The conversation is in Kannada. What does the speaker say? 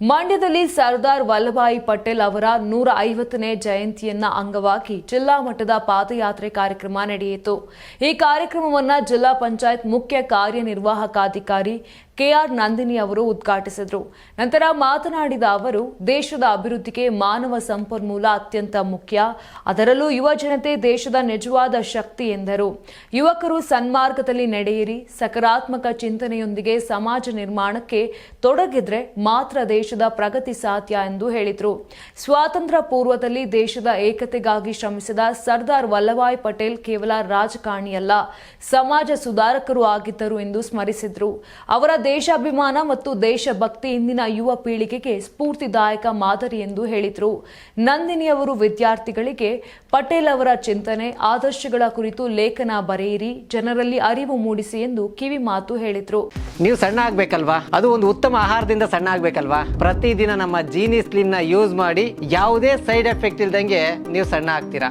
ಮಂಡ್ಯದಲ್ಲಿ ಸರ್ದಾರ್ ವಲ್ಲಭಾಯಿ ಪಟೇಲ್ ಅವರ ನೂರ ಐವತ್ತನೇ ಜಯಂತಿಯನ್ನ ಅಂಗವಾಗಿ ಜಿಲ್ಲಾ ಮಟ್ಟದ ಪಾದಯಾತ್ರೆ ಕಾರ್ಯಕ್ರಮ ನಡೆಯಿತು. ಈ ಕಾರ್ಯಕ್ರಮವನ್ನ ಜಿಲ್ಲಾ ಪಂಚಾಯತ್ ಮುಖ್ಯ ಕಾರ್ಯನಿರ್ವಾಹಕಾಧಿಕಾರಿ ಕೆಆರ್ ನಂದಿನಿ ಅವರು ಉದ್ಘಾಟಿಸಿದರು. ನಂತರ ಮಾತನಾಡಿದ ಅವರು, ದೇಶದ ಅಭಿವೃದ್ಧಿಗೆ ಮಾನವ ಸಂಪನ್ಮೂಲ ಅತ್ಯಂತ ಮುಖ್ಯ. ಅದರಲ್ಲೂ ಯುವ ಜನತೆ ದೇಶದ ನಿಜವಾದ ಶಕ್ತಿ ಎಂದರು. ಯುವಕರು ಸನ್ಮಾರ್ಗದಲ್ಲಿ ನಡೆಯಿರಿ. ಸಕಾರಾತ್ಮಕ ಚಿಂತನೆಯೊಂದಿಗೆ ಸಮಾಜ ನಿರ್ಮಾಣಕ್ಕೆ ತೊಡಗಿದ್ರೆ ಮಾತ್ರ ದೇಶದ ಪ್ರಗತಿ ಸಾಧ್ಯ ಎಂದು ಹೇಳಿದರು. ಸ್ವಾತಂತ್ರ್ಯ ಪೂರ್ವದಲ್ಲಿ ದೇಶದ ಏಕತೆಗಾಗಿ ಶ್ರಮಿಸಿದ ಸರ್ದಾರ್ ವಲ್ಲಭಾಯ್ ಪಟೇಲ್ ಕೇವಲ ರಾಜಕಾರಣಿಯಲ್ಲ, ಸಮಾಜ ಸುಧಾರಕರು ಆಗಿದ್ದರು ಎಂದು ಸ್ಮರಿಸಿದರು. ಅವರ ದೇಶಾಭಿಮಾನ ಮತ್ತು ದೇಶಭಕ್ತಿ ಇಂದಿನ ಯುವ ಪೀಳಿಗೆಗೆ ಸ್ಫೂರ್ತಿದಾಯಕ ಮಾದರಿ ಎಂದು ಹೇಳಿದರು. ನಂದಿನಿ ಅವರು ವಿದ್ಯಾರ್ಥಿಗಳಿಗೆ ಪಟೇಲ್ ಅವರ ಚಿಂತನೆ, ಆದರ್ಶಗಳ ಕುರಿತು ಲೇಖನ ಬರೆಯಿರಿ, ಜನರಲ್ಲಿ ಅರಿವು ಮೂಡಿಸಿ ಎಂದು ಕಿವಿ ಮಾತು ಹೇಳಿದರು. ನೀವು ಸಣ್ಣ ಆಗ್ಬೇಕಲ್ವಾ? ಅದು ಒಂದು ಉತ್ತಮ ಆಹಾರದಿಂದ ಸಣ್ಣ ಆಗ್ಬೇಕಲ್ವಾ? ಪ್ರತಿದಿನ ನಮ್ಮ ಜೀನಿ ಸ್ಲಿಮ್ನ ಯೂಸ್ ಮಾಡಿ ಯಾವುದೇ ಸೈಡ್ ಎಫೆಕ್ಟ್ ಇಲ್ದಂಗೆ ನೀವು ಸಣ್ಣ ಆಗ್ತೀರಾ?